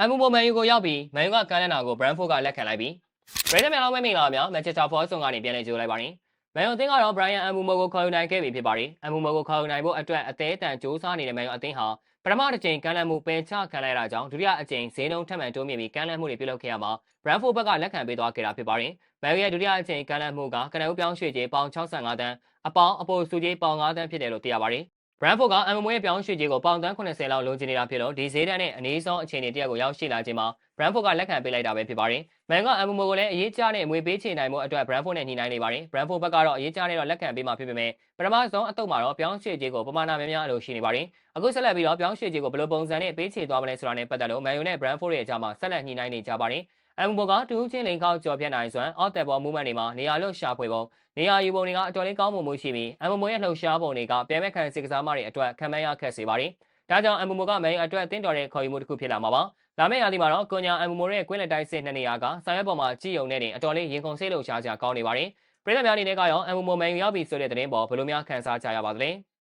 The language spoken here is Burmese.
အမ်ဘူမိုမန်ယူကိုရောက်ပြီးမန်ယူကကမ်းလှမ်းတာကိုဘရန်ဖို့ကလက်ခံလိုက်ပြီးဘရန်မြန်အောင်မင်္ဂလာပါများမန်ချက်စတာဖော့ဆွန်ကနေပြန်လည်ကြိုးလိုက်ပါတယ်မန်ယူအသင်းကတော့ဘရိုင်ယန်အမ်ဘူမိုကိုခေါ်ယူနိုင်ခဲ့ပြီဖြစ်ပါတယ်အမ်ဘူမိုကိုခေါ်ယူနိုင်ဖို့အတွက်အသေးအတန်စူးစမ်းနေတဲ့မန်ယူအသင်းဟာပထမတစ်ချိန်ကမ်းလှမ်းမှုပယ်ချခံလိုက်ရတာကြောင့်ဒုတိယအကြိမ်ဈေးနှုန်းထပ်မံတိုးမြင့်ပြီးကမ်းလှမ်းမှုတွေပြုလုပ်ခဲ့ရမှာဘရန်ဖို့ဘက်ကလက်ခံပေးသွားခဲ့တာဖြစ်ပါတယ်မန်ယူရဲ့ဒုတိယအကြိမ်ကမ်းလှမ်းမှုကကနဦးပြောင်းရွှေ့ကြေးပေါင်65တန်းအပေါင်းအပိုစုကြေးပေါင်9တန်းဖြစ်တယ်လို့သိရပါတယ် ဘရန်ဖို့ကအမ်မိုရဲ့ပြောင်းရွှေ့ကြေးကိုပေါင်တန်း80လောက်လိုချင်နေတာဖြစ်လို့ဒီဈေးတန်းနဲ့အနည်းဆုံးအခြေအနေတရက်ကိုရောက်ရှိလာခြင်းမှာဘရန်ဖို့ကလက်ခံပေးလိုက်တာပဲဖြစ်ပါတယ်။မန်ကအမ်မိုကိုလည်းအရေးကြတဲ့အမွေပေးချေနိုင်မှုအတွက်ဘရန်ဖို့နဲ့ညှိနှိုင်းနေပါတယ်။ဘရန်ဖို့ဘက်ကတော့အရေးကြတဲ့တော့လက်ခံပေးမှာဖြစ်ပေမဲ့ပထမဆုံးအတုပ်မှာတော့ပြောင်းရွှေ့ကြေးကိုပမာဏများများအလိုရှိနေပါတယ်။အခုဆက်လက်ပြီးတော့ပြောင်းရွှေ့ကြေးကိုဘယ်လိုပုံစံနဲ့ပေးချေသွားမလဲဆိုတာနဲ့ပတ်သက်လို့မန်ယူနဲ့ဘရန်ဖို့ရဲ့အကြားမှာဆက်လက်ညှိနှိုင်းနေကြပါတယ်။ အမ်မိုကတူးချင်းလိန်ကောက်ကြော်ပြတ်နိုင်စွမ်းအော့တယ်ဘောမူးမန့်တွေမှာနေရာလွတ်ရှာဖွေပုံနေရာယူပုံတွေကအတော်လေးကောင်းမှုမှုရှိပြီးအမ်မိုရဲ့လှုပ်ရှားပုံတွေကပြန်မဲ့ခံစစ်ကစားမတွေအတွက်ခံမရခက်စေပါတယ်။ဒါကြောင့်အမ်မိုကမန်ယူအတွက်အသင်းတော်တဲ့ခေါ်ယူမှုတစ်ခုဖြစ်လာမှာပါ။လာမယ့်ရာသီမှာတော့ကွန်ညာအမ်မိုရဲ့ကွင်းလက်တိုက်စစ်နှစ်နေရာကဆောင်ရွက်ပေါ်မှာကြည်ယုံနေတဲ့အတော်လေးရင်ခုန်ဆေးလှုပ်ရှားကြကောင်းနေပါတယ်။ပြည်သက်များအနေနဲ့ကရောအမ်မိုမန်ယူရောက်ပြီဆိုတဲ့သတင်းပေါ်ဘယ်လိုများခန်းစားကြရပါသလဲ။